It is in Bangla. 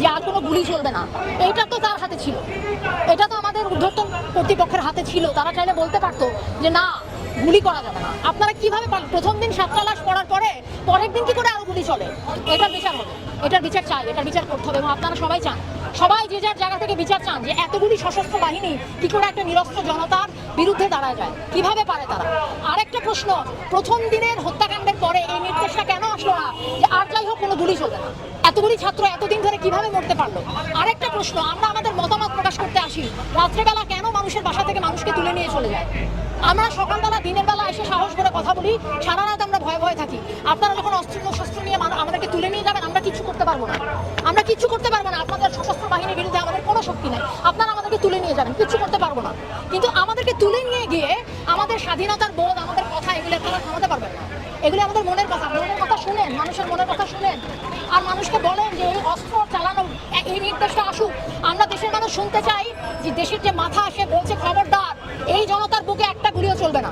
যে আর কোনো গুলি চলবে না। এইটা তো তার হাতে ছিল। এটা তো আমাদের ঊর্ধ্বতন কর্তৃপক্ষের হাতে ছিল। তারা চাইলে বলতে পারতো যে, না, গুলি করা যাবে না। আপনারা কীভাবে প্রথম দিন সাতটা লাশ পড়ার পরে পরের দিন কি করে আরও গুলি চলে? এটার বিচার হবে। এটার বিচার চাই, এটার বিচার করতে হবে এবং আপনারা সবাই চান। সবাই যে যার জায়গা থেকে বিচার চান যে, এতগুলি সশস্ত্র বাহিনী কি করে একটা নিরস্ত্র জনতার বিরুদ্ধে দাঁড়ায় যায়? কীভাবে পারে তারা? আরেকটা প্রশ্ন, প্রথম দিনের হত্যাকাণ্ডের পরে এই নির্দেশটা কেন আসলো না যে আর যাই হোক কোনো গুলি চলবে না এতগুলি ছাত্র এতদিন ধরে কীভাবে মরতে পারল? আরেকটা প্রশ্ন, আমরা আমাদের মতামত প্রকাশ করতে আসি, রাত্রেবেলা কেন মানুষের বাসা থেকে মানুষকে তুলে নিয়ে চলে যায়? আমরা সকালবেলা, দিনের বেলা এসে সাহস করে কথা বলি, সারা রাত আমরা ভয়ে ভয়ে থাকি। আপনারা যখন অস্ত্র শস্ত্র নিয়ে আমাদেরকে তুলে নিয়ে যাবেন, আমরা কিচ্ছু করতে পারব না। আমরা কিচ্ছু করতে পারব না। আপনাদের সশস্ত্র বাহিনীর বিরুদ্ধে আমাদের কোনো শক্তি নাই। আপনারা আমাদেরকে তুলে নিয়ে যাবেন, কিচ্ছু করতে পারব না। কিন্তু আমাদেরকে তুলে নিয়ে গিয়ে আমাদের স্বাধীনতার বোধ, আমাদের এগুলো আমাদের মনের কথা মনের কথা শুনেন, মানুষের মনের কথা শুনেন। আর মানুষকে বলেন যে এই অস্ত্র চালানো, এই নির্দেশটা আসুক। আমরা দেশের মানুষ শুনতে চাই যে দেশের যে মাথা আসে বলছে খবরদার, এই জনতার বুকে একটা গুলিও চলবে না।